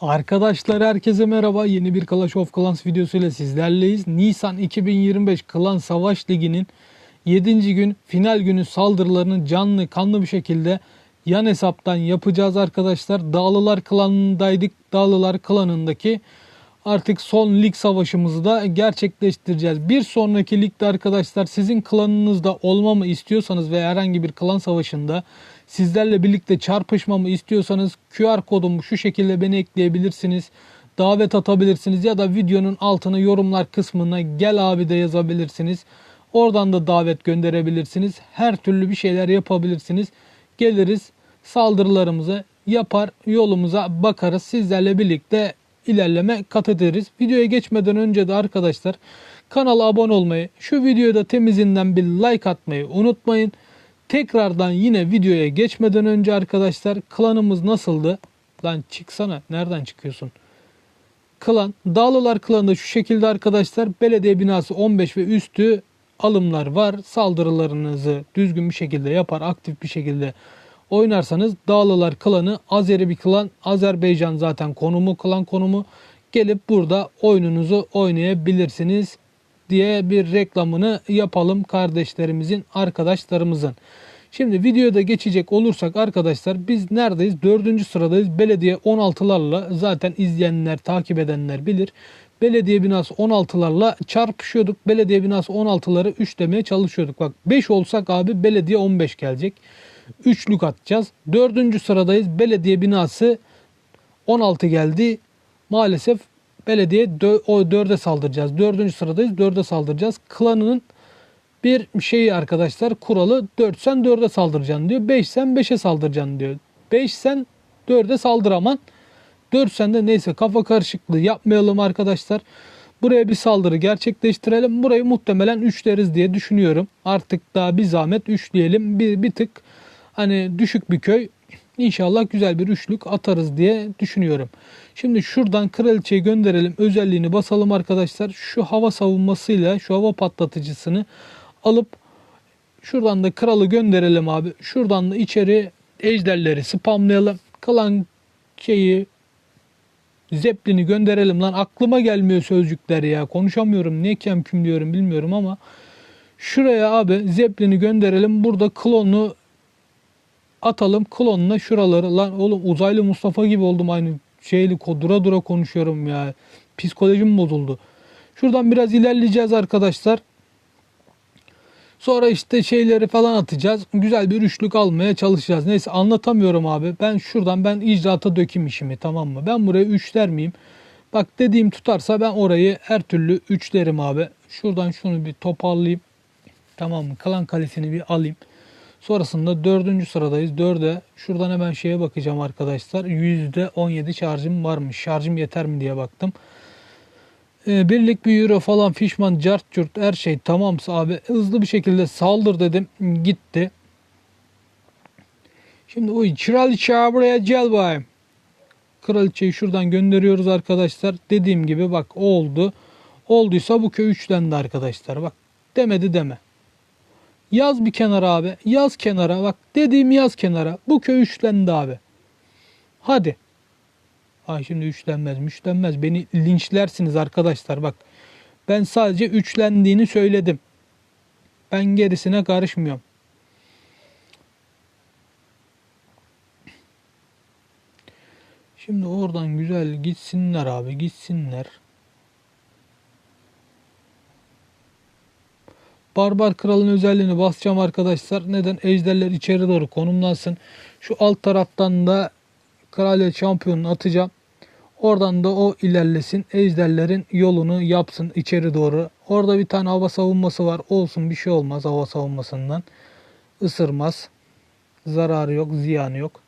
Arkadaşlar herkese merhaba. Yeni bir Clash of Clans videosuyla sizlerleyiz. Nisan 2025 Klan Savaş Ligi'nin 7. gün final günü saldırılarını canlı kanlı bir şekilde yan hesaptan yapacağız arkadaşlar. Dağlılar klanındaydık. Dağlılar klanındaki artık son lig savaşımızı da gerçekleştireceğiz. Bir sonraki ligde arkadaşlar sizin klanınızda olmamı istiyorsanız ve herhangi bir klan savaşında sizlerle birlikte çarpışmamı istiyorsanız QR kodumu şu şekilde beni ekleyebilirsiniz. Davet atabilirsiniz ya da videonun altına yorumlar kısmına gel abi de yazabilirsiniz. Oradan da davet gönderebilirsiniz. Her türlü bir şeyler yapabilirsiniz. Geliriz saldırılarımızı yapar yolumuza bakarız. Sizlerle birlikte ilerleme kat ederiz. Videoya geçmeden önce de arkadaşlar kanala abone olmayı, şu videoya da temizinden bir like atmayı unutmayın. Tekrardan yine videoya geçmeden önce arkadaşlar klanımız nasıldı? Lan çıksana. Nereden çıkıyorsun? Klan. Dağlılar klanında şu şekilde arkadaşlar belediye binası 15 ve üstü alımlar var. Saldırılarınızı düzgün bir şekilde yapar, aktif bir şekilde oynarsanız Dağlılar klanı Azeri bir klan. Azerbaycan zaten konumu, klan konumu. Gelip burada oyununuzu oynayabilirsiniz diye bir reklamını yapalım kardeşlerimizin, arkadaşlarımızın. Şimdi videoda geçecek olursak arkadaşlar biz neredeyiz? Dördüncü sıradayız. Belediye 16'larla zaten izleyenler, takip edenler bilir. Belediye binası 16'larla çarpışıyorduk. Belediye binası 16'ları 3 demeye çalışıyorduk. Bak 5 olsak abi belediye 15 gelecek. Üçlük atacağız. Dördüncü sıradayız. Belediye binası 16 geldi. Maalesef belediye dö- o 4'e saldıracağız. Dördüncü sıradayız. 4'e saldıracağız. Klanının bir şeyi arkadaşlar kuralı 4 sen 4'e saldıracaksın diyor. 5 sen 5'e saldıracaksın diyor. 5 sen 4'e saldıraman. 4 sen de neyse kafa karışıklığı yapmayalım arkadaşlar. Buraya bir saldırı gerçekleştirelim. Burayı muhtemelen 3 deriz diye düşünüyorum. Artık daha bir zahmet 3 diyelim. Bir, bir tık hani düşük bir köy. İnşallah güzel bir üçlük atarız diye düşünüyorum. Şimdi şuradan kraliçeyi gönderelim. Özelliğini basalım arkadaşlar. Şu hava savunmasıyla şu hava patlatıcısını alıp şuradan da kralı gönderelim abi. Şuradan da içeri ejderleri spamlayalım. Kalan şeyi Zeppelin'i gönderelim lan. Aklıma gelmiyor sözcükler ya. Konuşamıyorum. Niye kemküm diyorum bilmiyorum ama şuraya abi Zeppelin'i gönderelim. Burada klonu atalım. Klonla şuraları lan oğlum uzaylı Mustafa gibi oldum aynı şeyli dura dura konuşuyorum ya. Psikolojim bozuldu. Şuradan biraz ilerleyeceğiz arkadaşlar. Sonra işte şeyleri falan atacağız. Güzel bir üçlük almaya çalışacağız. Neyse anlatamıyorum abi. Ben şuradan ben icraata dökeyim işimi tamam mı? Ben buraya 3 der miyim? Bak dediğim tutarsa ben orayı her türlü 3 derim abi. Şuradan şunu bir toparlayayım. Tamam mı? Kalan kalesini bir alayım. Sonrasında dördüncü sıradayız. Dörde şuradan hemen şeye bakacağım arkadaşlar. %17 şarjım varmış. Şarjım yeter mi diye baktım. Ee, birlik bir euro falan fişman cart cürt her şey tamamsa abi hızlı bir şekilde saldır dedim. Gitti. Şimdi o kraliçe buraya gel bayım. Kraliçeyi şuradan gönderiyoruz arkadaşlar. Dediğim gibi bak oldu. Olduysa bu köy üçlendi arkadaşlar. Bak demedi deme. Yaz bir kenara abi. Yaz kenara. Bak dediğim yaz kenara. Bu köy üçlendi abi. Hadi. Ay şimdi üçlenmez müşlenmez. Beni linçlersiniz arkadaşlar bak. Ben sadece üçlendiğini söyledim. Ben gerisine karışmıyorum. Şimdi oradan güzel gitsinler abi gitsinler. Barbar kralın özelliğini basacağım arkadaşlar. Neden? Ejderler içeri doğru konumlansın. Şu alt taraftan da kraliyet şampiyonunu atacağım. Oradan da o ilerlesin. Ejderlerin yolunu yapsın içeri doğru. Orada bir tane hava savunması var. Olsun bir şey olmaz hava savunmasından. Isırmaz. Zararı yok, ziyanı yok.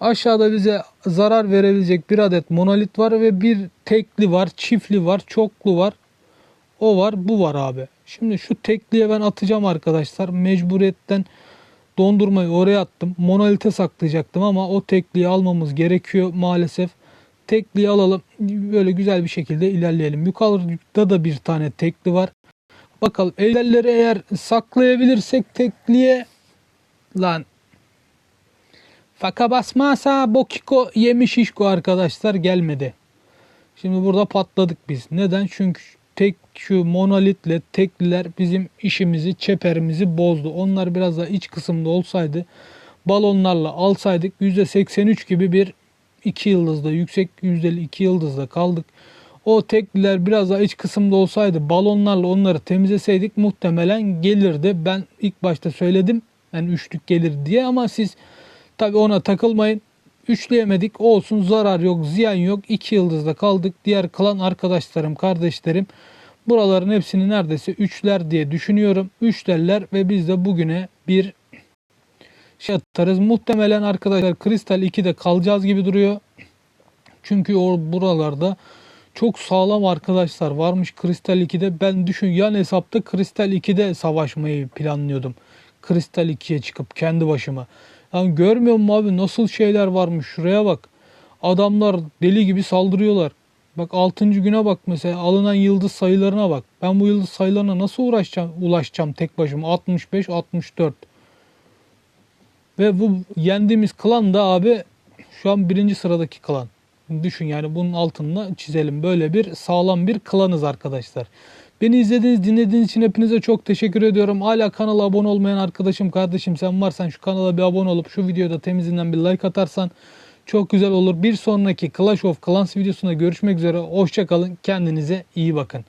Aşağıda bize zarar verebilecek bir adet monolit var ve bir tekli var, çiftli var, çoklu var. O var, bu var abi. Şimdi şu tekliye ben atacağım arkadaşlar. Mecburiyetten dondurmayı oraya attım. Monolite saklayacaktım ama o tekliği almamız gerekiyor maalesef. Tekliği alalım. Böyle güzel bir şekilde ilerleyelim. Yukarıda da bir tane tekli var. Bakalım elleri eğer saklayabilirsek tekliğe lan Faka basmasa Bokiko yemiş işko arkadaşlar gelmedi. Şimdi burada patladık biz. Neden? Çünkü tek şu monolitle tekliler bizim işimizi, çeperimizi bozdu. Onlar biraz daha iç kısımda olsaydı balonlarla alsaydık %83 gibi bir 2 yıldızda yüksek yüzdeli 2 yıldızda kaldık. O tekliler biraz daha iç kısımda olsaydı balonlarla onları temizleseydik muhtemelen gelirdi. Ben ilk başta söyledim yani üçlük gelir diye ama siz tabi ona takılmayın. Üçleyemedik olsun zarar yok ziyan yok. 2 yıldızda kaldık. Diğer kalan arkadaşlarım kardeşlerim buraların hepsini neredeyse üçler diye düşünüyorum. Üçlerler ve biz de bugüne bir şey atarız. Muhtemelen arkadaşlar Kristal 2'de kalacağız gibi duruyor. Çünkü o buralarda çok sağlam arkadaşlar varmış Kristal 2'de. Ben düşün yan hesapta Kristal 2'de savaşmayı planlıyordum. Kristal 2'ye çıkıp kendi başıma. Yani görmüyor musun abi nasıl şeyler varmış şuraya bak. Adamlar deli gibi saldırıyorlar. Bak 6. güne bak mesela alınan yıldız sayılarına bak. Ben bu yıldız sayılarına nasıl uğraşacağım, ulaşacağım tek başıma? 65, 64. Ve bu yendiğimiz klan da abi şu an birinci sıradaki klan. Düşün yani bunun altında çizelim. Böyle bir sağlam bir klanız arkadaşlar. Beni izlediğiniz, dinlediğiniz için hepinize çok teşekkür ediyorum. Hala kanala abone olmayan arkadaşım, kardeşim sen varsan şu kanala bir abone olup şu videoda temizinden bir like atarsan çok güzel olur. Bir sonraki Clash of Clans videosunda görüşmek üzere. Hoşçakalın. Kendinize iyi bakın.